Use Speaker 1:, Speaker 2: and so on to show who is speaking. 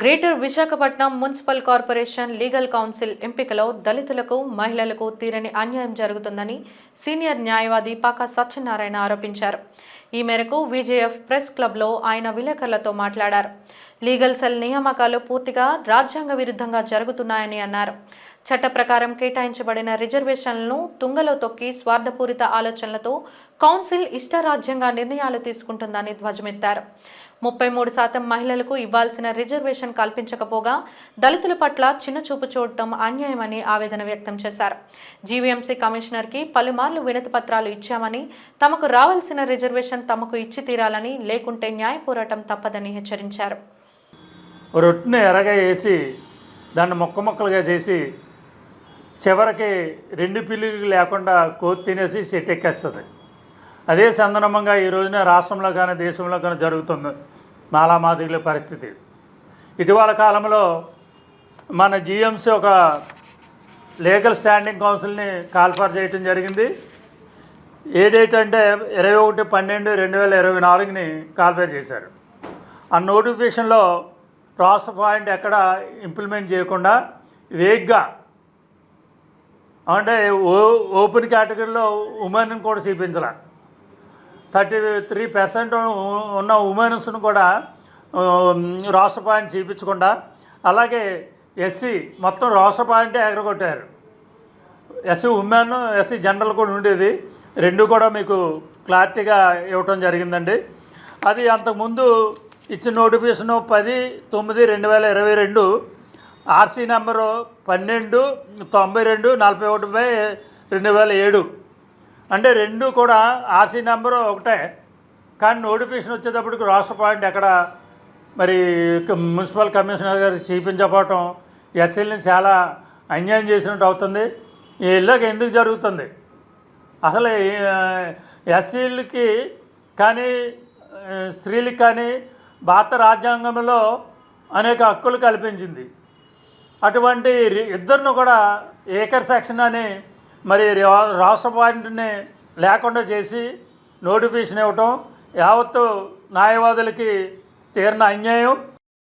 Speaker 1: Greater Visakhapatnam municipal corporation legal council ఎంపికలో దళితులకు మహిళలకు తీరని అన్యాయం జరుగుతుందని సీనియర్ న్యాయవాది పాక సత్యనారాయణ ఆరోపించారు. ఈ మేరకు విజేఎఫ్ ప్రెస్ క్లబ్లో ఆయన విలేకరులతో మాట్లాడారు. లీగల్ సెల్ నియామకాలు పూర్తిగా రాజ్యాంగ విరుద్ధంగా జరుగుతున్నాయని అన్నారు. చట్ట ప్రకారం కేటాయించబడిన రిజర్వేషన్లను తుంగలో తొక్కి స్వార్థపూరిత ఆలోచనలతో కౌన్సిల్ ఇష్టారాజ్యంగా నిర్ణయాలు తీసుకుంటుందని ధ్వజమెత్తారు. ముప్పై మూడు శాతం మహిళలకు ఇవ్వాల్సిన రిజర్వేషన్ కల్పించకపోగా దళితుల పట్ల చిన్నచూపు చూడటం అన్యాయమని ఆవేదన వ్యక్తం చేశారు. జీవీఎంసీ కమిషనర్కి పలుమార్లు వినతి పత్రాలు ఇచ్చామని తమకు రావాల్సిన రిజర్వేషన్ తమకు ఇచ్చి తీరాలని లేకుంటే న్యాయ పోరాటం తప్పదని హెచ్చరించారు.
Speaker 2: రొట్టెను ఎరగా వేసి దాన్ని మొక్క మొక్కలుగా చేసి చివరికి రెండు పిల్లులు లేకుండా కోతి తినేసి చెట్టు ఎక్కేస్తుంది. అదే సందర్భంగా ఈ రోజున రాష్ట్రంలో కానీ దేశంలో కానీ జరుగుతుంది మాలామాదిగల పరిస్థితి. ఇటీవల కాలంలో మన జిఎంసీ ఒక లీగల్ స్టాండింగ్ కౌన్సిల్ని కాల్ఫర్ చేయటం జరిగింది. ఏ డేట్ అంటే ఇరవై ఒకటి పన్నెండు రెండు వేల ఇరవై నాలుగుని కాల్ఫర్ చేశారు. ఆ నోటిఫికేషన్లో రాస్ పాయింట్ ఎక్కడ ఇంప్లిమెంట్ చేయకుండా వేగ్గా అంటే ఓ ఓపెన్ కేటగిరీలో ఉమెన్ కూడా చూపించాల. థర్టీ త్రీ పర్సెంట్ ఉన్న ఉమెన్స్ను కూడా రాష్ట్ర పాయింట్ చూపించకుండా అలాగే ఎస్సీ మొత్తం రాష్ట్ర పాయింటే ఎగరగొట్టారు. ఎస్సీ ఉమెన్ ఎస్సీ జనరల్ కూడా ఉండేది. రెండు కూడా మీకు క్లారిటీగా ఇవ్వటం జరిగిందండి. అది అంతకుముందు ఇచ్చిన నోటిఫికేషన్ పది తొమ్మిది రెండు వేల ఇరవై రెండు ఆర్సీ నెంబరు పన్నెండు తొంభై రెండు నలభై ఒకటి బై రెండు వేల ఏడు. అంటే రెండు కూడా ఆర్సీ నెంబరు ఒకటే. కానీ నోటిఫికేషన్ వచ్చేటప్పటికి రాష్ట్ర పాయింట్ ఎక్కడ? మరి మున్సిపల్ కమిషనర్ గారు చూపించకపోవటం ఎస్ఎల్ని చాలా అన్యాయం చేసినట్టు అవుతుంది. ఈ ఇళ్ళకి ఎందుకు జరుగుతుంది? అసలు ఎస్సీలకి కానీ స్త్రీలకు కానీ భారత రాజ్యాంగంలో అనేక హక్కులు కల్పించింది. అటువంటి ఇద్దరును కూడా ఏకర్ సెక్షన్ అని మరి రా- రాష్ట్ర పాయింట్ని లేకుండా చేసి నోటిఫికేషన్ ఇవ్వటం యావత్తు న్యాయవాదులకి తీరిన అన్యాయం.